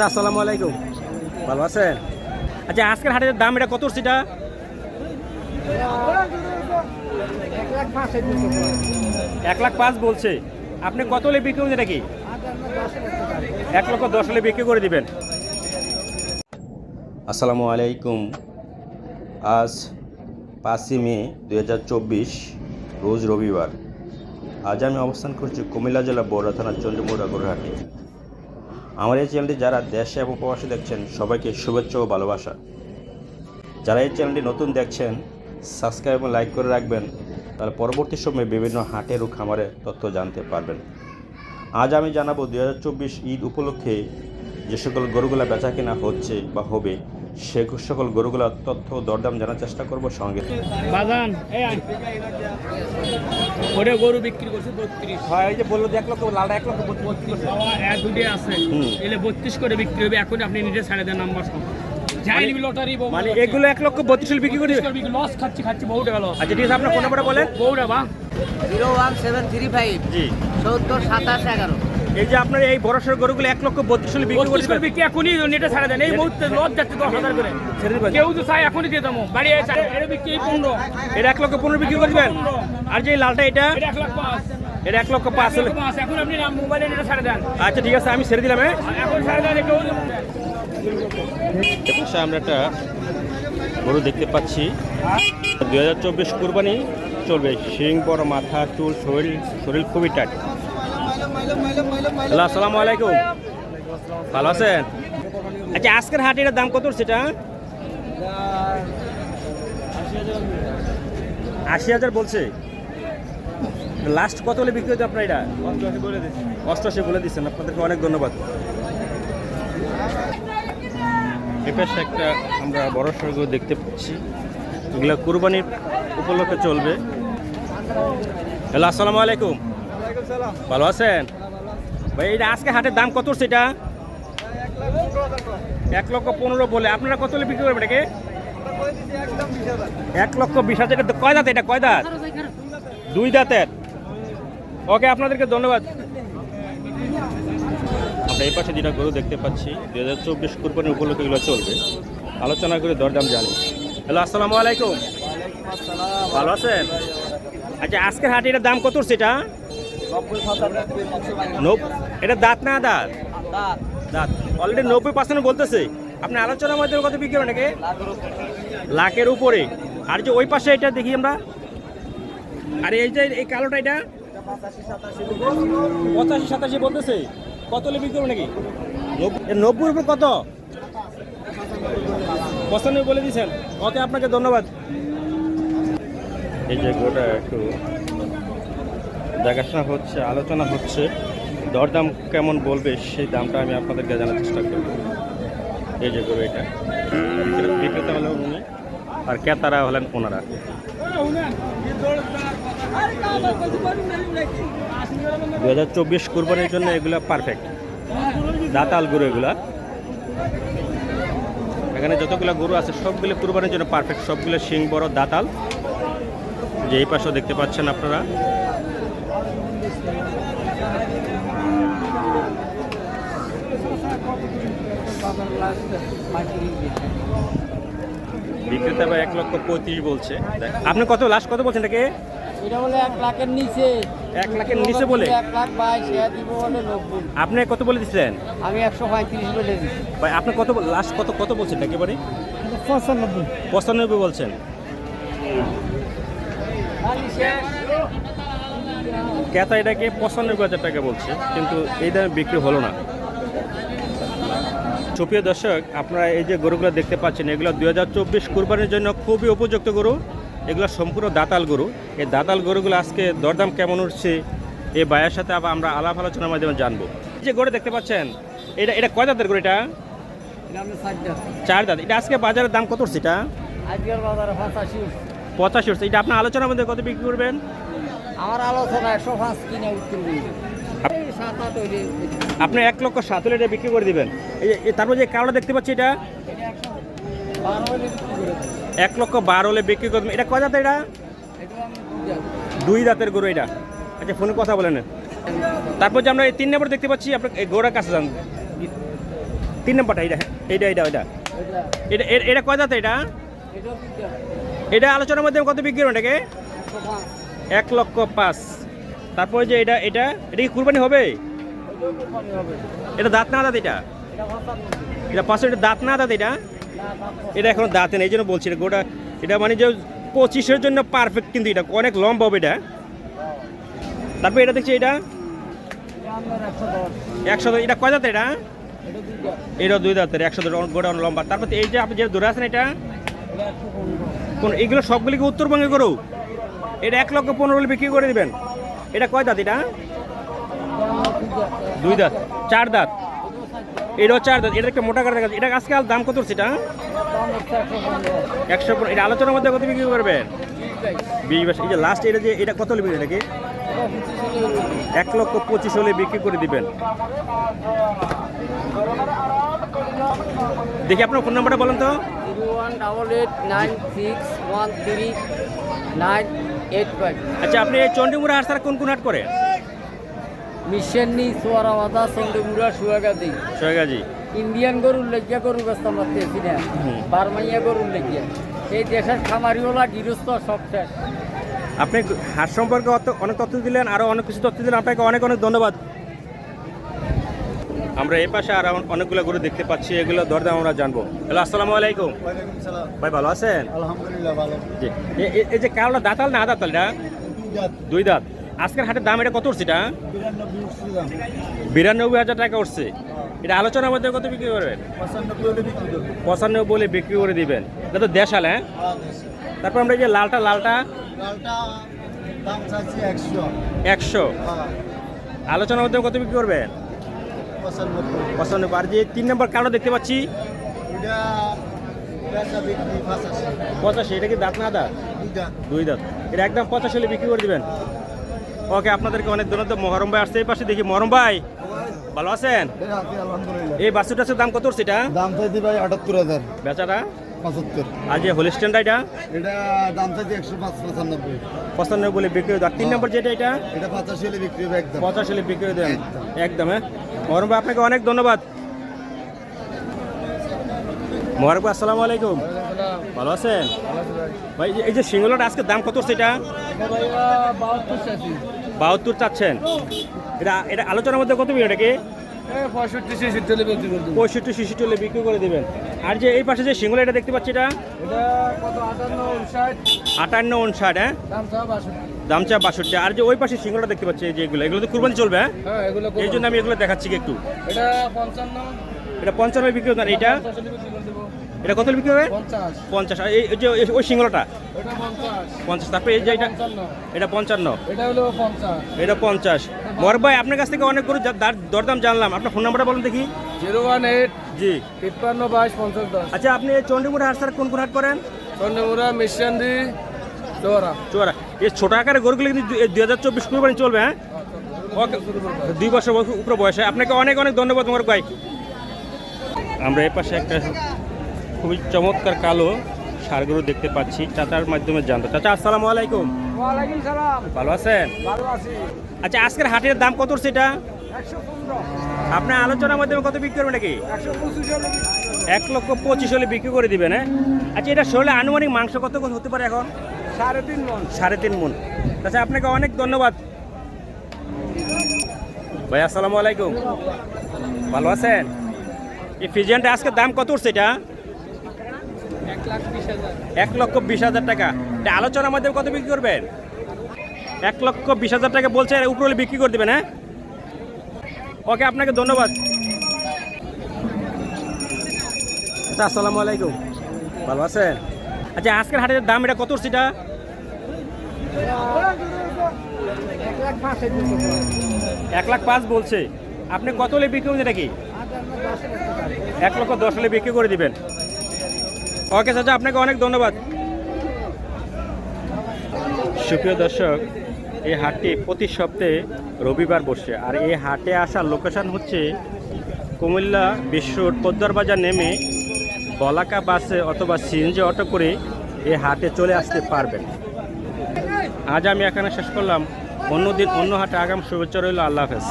চাচা আসসালামু আলাইকুম। ভালো আছেন? আচ্ছা আজকের হাটের দাম এটা কত সেটা এক লাখ পাঁচ বলছে। আপনি কত হলে বিক্রি করবেন এটা কি? এক লক্ষ দশ হলে বিক্রি করে দিবেন। আসসালামু আলাইকুম। আজ পাঁচই মে দু হাজার চব্বিশ রোজ রবিবার। আজ আমি অবস্থান করছি কুমিল্লা জেলা বড়া থানার চন্দ্রমুড়া গোরহাটি আমার এই চ্যানেলটি যারা দেশে এবং প্রবাসে দেখছেন, সবাইকে শুভেচ্ছা ও ভালোবাসা। যারা এই চ্যানেলটি নতুন দেখছেন সাবস্ক্রাইব এবং লাইক করে রাখবেন, তাহলে পরবর্তী সময়ে বিভিন্ন হাটের ও খামারের তথ্য জানতে পারবেন। আজ আমি জানাব দু হাজার চব্বিশ ঈদ উপলক্ষে যে সকল গরুগুলা বেচা কেনা হচ্ছে বা হবে সে সকল গরুগুলার তথ্য দরদাম জানার চেষ্টা করব সঙ্গে। এই ওটা গরু বিক্রি করছে বত্রিশ। হয় এই যে বলল যে এক লক্ষ লালটা এক লক্ষ বত্রিশ। এক দুটি আছে। এলে বত্রিশ করে বিক্রি হবে এখন আপনি নিজে ছাড়ে দেন নাম্বার সব। যাই নিবি মানে এগুলো এক লক্ষ বত্রিশ বিক্রি করে? লস খাচ্ছি খাচ্ছি বহু টাকা লস আচ্ছা ঠিক আছে আপনার ফোন নাম্বারটা বলেন। বউটা বা। Zero one seven three five. জি। সত্তর সাতাশ এগারো। এই যে আপনার এই বড় সড়ো গরুগুলো এক লক্ষ বত্রিশ হলে বিক্রি করে বত্রিশ করে দিবেন বিক্রি এখনই নেটে ছাড়ে দেন। এই মুহূর্তে লস যাচ্ছে দশ হাজার করে। কেউ তো চাই এখনই দিয়ে দেবো। বাড়ি এটা বিক্রি পনেরো। এটা এক লক্ষ পনেরো বিক্রি করে দিবেন। আর যে লালটা এটা? এটা এক লাখ পাঁচ। এটা এক লক্ষ পাঁচ হলে এখন আপনি মোবাইলে নেটে ছাড়ে দেন। আচ্ছা ঠিক আছে আমি ছেড়ে দিলাম হ্যাঁ? এখন ছাড়ে দেন কেউ আমরা একটা গরু দেখতে পাচ্ছি। দুই হাজার চব্বিশ কুরবানি চলবে। শিং বড় মাথা চুল শরীর শরীর খুবই টাট হ্যালো আসসালামু আলাইকুম। ভালো আছেন? আচ্ছা আজকের হাটের দাম কত সেটা আশি হাজার বলছে। লাস্ট কত হলে বিক্রি হতো আপনার এটা? অষ্টআশি বলে দিচ্ছেন, আপনাদেরকে অনেক ধন্যবাদ। একটা আমরা বড় সড়ক দেখতে পাচ্ছি। এগুলো কুরবানির উপলক্ষে চলবে। হ্যালো, আসসালামু আলাইকুম। ভালো আছেন? ভাই এটা আজকে হাটের দাম কত সেটা এক লক্ষ পনেরো বলে। আপনারা কত হলে বিক্রি করবেন এটাকে? এক লক্ষ বিশ হাজার এটা কয় দাঁত এটা? কয় দাঁত? দুই দাঁতের। ওকে আপনাদেরকে ধন্যবাদ। আমরা এই পাশে যেটা গরু দেখতে পাচ্ছি দু হাজার চব্বিশ কুরবানির উপলক্ষে এগুলো চলবে। আলোচনা করে দরদাম জানি। হ্যালো আসসালামু আলাইকুম। ভালো আছেন? আচ্ছা আজকের হাটে এটার দাম কত সেটা এটা দাঁত না দাঁত? দাঁত। অলরেডি নব্বই পার্সেন্ট বলতেছে। আপনি আলোচনার মাধ্যমে কত বিক্রি করেন নাকি? লাখের উপরে। আর যে ওই পাশে এটা দেখি আমরা। আর এই যে এই কালোটা এটা? পঁচাশি সাতাশি বলতেছে। কত হলে বিক্রি করব নাকি? নব্বই- উপর কত? পঁচানব্বই বলে দিয়েছেন। ওকে আপনাকে ধন্যবাদ। এই যে গোটা একটু দেখাশোনা হচ্ছে, আলোচনা হচ্ছে, দরদাম কেমন বলবে সেই দামটা আমি আপনাদেরকে জানার চেষ্টা করব। এই যে গরু এটা। বিক্রেতা হলেন উনি, আর ক্রেতারা হলেন ওনারা। দু হাজার চব্বিশ কুরবানির জন্য এগুলো পারফেক্ট দাতাল গরু এগুলা। এখানে যতগুলো গরু আছে, সবগুলো কুরবানির জন্য পারফেক্ট সবগুলো শিং, বড়, দাতাল। যে এই পাশেও দেখতে পাচ্ছেন আপনারা। বিক্রেতা বা এক লক্ষ পঁয়ত্রিশ বলছে। আপনি কত লাস্ট কত বলছেন এটাকে? এটা বলে এক লাখের নিচে। এক লাখের নিচে বলে? এক লাখ বাইশ দিব বলে নব্বই। আপনি কত বলে আমি একশো পঁয়ত্রিশ বলে দিচ্ছি ভাই আপনি কত লাস্ট কত কত বলছেন একেবারে পঁচানব্বই। পঁচানব্বই বলছেন। ক্রেতা এটাকে পঁচানব্বই হাজার টাকা বলছে কিন্তু এই দামে বিক্রি হলো না। সুপ্রিয় দর্শক আপনারা এই যে গরুগুলো দেখতে পাচ্ছেন এগুলো দু হাজার চব্বিশ কুরবানির জন্য খুবই উপযুক্ত গরু। এগুলো সম্পূর্ণ দাতাল গরু। এই দাতাল গরুগুলো আজকে দরদাম কেমন উঠছে এই বায়ের সাথে আবার আমরা আলাপ আলোচনার মাধ্যমে জানব। এই যে গরু দেখতে পাচ্ছেন এটা এটা কয় দাঁতের গরু এটা? চার দাঁত। এটা আজকে বাজারের দাম কত উঠছে এটা? পঁচাশি পঁচাশি উঠছে। এটা আপনার আলোচনার মধ্যে কত বিক্রি করবেন? আমার আলোচনা একশো পাঁচ কিনে আপনি এক লক্ষ সাত হলে এটা বিক্রি করে দিবেন। এই তারপর যে কালোটা দেখতে পাচ্ছি এটা? বারো হলে বিক্রি করে। এক লক্ষ বারো হলে বিক্রি করবেন এটা কয় দাঁত এটা? দুই দাঁতের গরু এটা। আচ্ছা ফোনে কথা বলেন। তারপর যে আমরা এই তিন নম্বর দেখতে পাচ্ছি আপনার এই গরুর কাছে যান। তিন নম্বরটা এটা এইটা এটা এটা এটা এটা এটা কয় দাঁত এটা? এটা আলোচনার মধ্যে কত বিক্রি এটাকে? এক লক্ষ পাঁচ। তারপরে যে এটা এটা এটা কি কুরবানি হবে? এটা দাঁত না দাঁত এটা? এটা পাঁচশো এটা দাঁত না দাঁত এটা? এটা এখন দাঁতে নেই, এই জন্য বলছি এটা গোটা, এটা মানে যে পঁচিশের জন্য পারফেক্ট কিন্তু এটা, অনেক লম্বা হবে এটা। তারপর এটা দেখছি এটা? একশো এটা কয় দাঁত এটা? এটা দুই দাঁতের, একশো দশ গোটা লম্বা। তারপর এই যে আপনি যে ধরে আছেন এটা? কোন এগুলো সবগুলি কি উত্তরবঙ্গে করু এটা এক লক্ষ পনেরো বিক্রি করে দিবেন। এটা কয় দাঁত এটা? দুই দাঁত, চার দাঁত। এটাও চার দাঁত, এটা একটা মোটা কাটা দেখা। এটা আজকাল দাম কত এটা? একশো এটা আলোচনার মধ্যে কত বিক্রি করবেন বিশ বাইশ এই যে লাস্ট এটা যে, এটা কত হলে বিক্রি নাকি? এটা পঁচিশ এক লক্ষ পঁচিশ হলে বিক্রি করে দিবেন। দেখি আপনার ফোন নাম্বারটা বলেন তো। One double eight nine six one three nine eight five. আচ্ছা আপনি চণ্ডীমুড়া হাট কোন কোন হাট করেন মিশেননি সোয়ারাবাদা সন্দেমুরা সুয়াগাদি সোহেগাজি ইন্ডিয়ান গরুর লেগিয়া গরু আমার দেশি না। বারমাইয়া গরুর লেগিয়া। এই দেশের খামারিওয়ালা গৃহস্থ সব শেষ। আপনি হাট সম্পর্কে অনেক তথ্য দিলেন আরও অনেক কিছু তথ্য দিলেন। আপনাকে অনেক অনেক ধন্যবাদ। আমরা এই পাশে আর অনেকগুলো গরু দেখতে পাচ্ছি এগুলো দরদাম আমরা জানব। হ্যালো আসসালামু আলাইকুম। ভাই ভালো আছেন? আলহামদুলিল্লাহ ভালো। জি। এ- এ- এই যে কালোটা দাঁতাল না দাঁতাল এটা? জাত দুই দাঁত। আজকের হাটের দাম এটা কত উঠছে এটা? বিরানব্বই হাজার টাকা উঠছে। এটা আলোচনার মধ্যে কত বিক্রি করবেন? পঁচানব্বই বলে বিক্রি করে দিবেন। এটা তো দেশাল হ্যাঁ? তারপর আমরা এই যে লালটা লালটা? একশো। হ্যাঁ। আলোচনার মধ্যে কত বিক্রি করবেন? পঁচানব্বই আর যে তিন নম্বর কালো দেখতে পাচ্ছি পঁচাশি। এটা কি দাঁত না দাঁত? দুই দাঁত। এটা একদম পঁচাশি হলে বিক্রি করে দিবেন? ওকে আপনাদেরকে অনেক ধন্যবাদ। মহরম ভাই আসছে এই পাশে দেখি মহরম ভাই। ভালো আছেন? এই বাসুটার দাম কত এটা? দাম চাইছি ভাই আটাত্তর হাজার। বেচাটা? পঁচাত্তর। আর যে হোলিস্টেনটা এটা? এটা দাম চাইছি একশো পাঁচ পঁচানব্বই। পঁচানব্বই বলে বিক্রি করে আর তিন নম্বর যেটা এটা? এটা পঁচাশি হলে বিক্রি হবে একদম। পঁচাশি হলে বিক্রি করে একদম হ্যাঁ? মহরম ভাই আপনাকে অনেক ধন্যবাদ। মহরম ভাই আসসালামু আলাইকুম। ভালো আছেন? ভাই এই যে- সিঙ্গলাটা আজকে দাম কত এটা? বাহাত্তর চাচ্ছেন। এটা এটা আলোচনার মধ্যে কত বিক্রি এটাকে পঁয়ষট্টি ছেষট্টি হলে বিক্রি করে পঁয়ষট্টি শিশুটি হলে বিক্রি করে দেবেন। আর যে এই পাশে যে সিঙ্গলা এটা দেখতে পাচ্ছি এটা? এটা আটান্ন উনষাট আটান্ন উনষাট হ্যাঁ? দাম চা বাষট্টি। আর যে ওই পাশে সিঙ্গলাটা দেখতে পাচ্ছি এই যে এগুলো। এগুলো তো কুরবানি চলবে হ্যাঁ? হ্যাঁ এগুলো এই জন্য আমি এগুলো দেখাচ্ছি কি একটু। এটা পঞ্চান্ন। এটা পঞ্চান্ন বিক্রি করবেন এটা এটা কত বিক্রি হবে? পঞ্চাশ। এই যে ওই সিঙ্গলাটা? এটা পঞ্চাশ। তারপরে এই যে এটা এটা পঞ্চান্ন। এটা হলো পঞ্চাশ। মর ভাই আপনার কাছ থেকে অনেক করে দরদাম জানলাম। আপনার ফোন নাম্বারটা বলুন দেখি। জিরো ওয়ান এইট জি। তিপ্পান্ন বাইশ পঞ্চাশ আচ্ছা আপনি এই চণ্ডীপুর হাট স্যার কোন কোন হাট করেন? চন্দ্রমুড়া মিশান্দি চোরা। চোরা। এই ছোট আকারের গরুগুলো কিন্তু দুই হাজার চব্বিশ কুরবানি চলবে হ্যাঁ? ওকে। দুই বছর উপরে বয়সে আপনাকে অনেক অনেক ধন্যবাদ তোমার ভাই। আমরা এই পাশে একটা খুবই চমৎকার কালো সার গরু দেখতে পাচ্ছি চাচার মাধ্যমে জানতো। চাচা আসসালামু আলাইকুম। ওয়ালাইকুম ভালো আছেন? আচ্ছা আজকের হাটের দাম কত সেটা আপনার আলোচনার মাধ্যমে কত বিক্রি করবেন নাকি? এক লক্ষ পঁচিশ হলে বিক্রি করে দিবেন হ্যাঁ? আচ্ছা এটা শরীরে আনুমানিক মাংস কত হতে পারে এখন? সাড়ে তিন মন। সাড়ে তিন মন। আচ্ছা আপনাকে অনেক ধন্যবাদ। ভাই আসসালামু আলাইকুম। ভালো আছেন? এই ফিজিয়ানটা আজকে দাম কত উঠছে এটা? এক লক্ষ বিশ হাজার টাকা। এটা আলোচনার মাধ্যমে কত বিক্রি করবেন? এক লক্ষ বিশ হাজার টাকা বলছে উপরে বিক্রি করে দেবেন হ্যাঁ? ওকে আপনাকে ধন্যবাদ। আচ্ছা আসসালামু আলাইকুম। ভালো আছেন? আচ্ছা আজকের হাটের দাম এটা কত উঠছে এটা? এক লাখ পাঁচ বলছে। আপনি কত হলে বিক্রি করবেন এটা কি? এক লক্ষ দশ হলে বিক্রি করে দিবেন। ওকে চাচা, আপনাকে অনেক ধন্যবাদ। সুপ্রিয় দর্শক, এই হাটটি প্রতি সপ্তাহে রবিবার বসে আর এই হাটে আসার লোকেশান হচ্ছে কুমিল্লা বিশ্ব পদ্মার বাজার নেমে বলাকা বাসে অথবা সিএনজি অটো করে এই হাটে চলে আসতে পারবেন। আজ আমি এখানে শেষ করলাম। অন্যদিন অন্য হাটে আগাম শুভেচ্ছা রইল। আল্লাহ হাফেজ।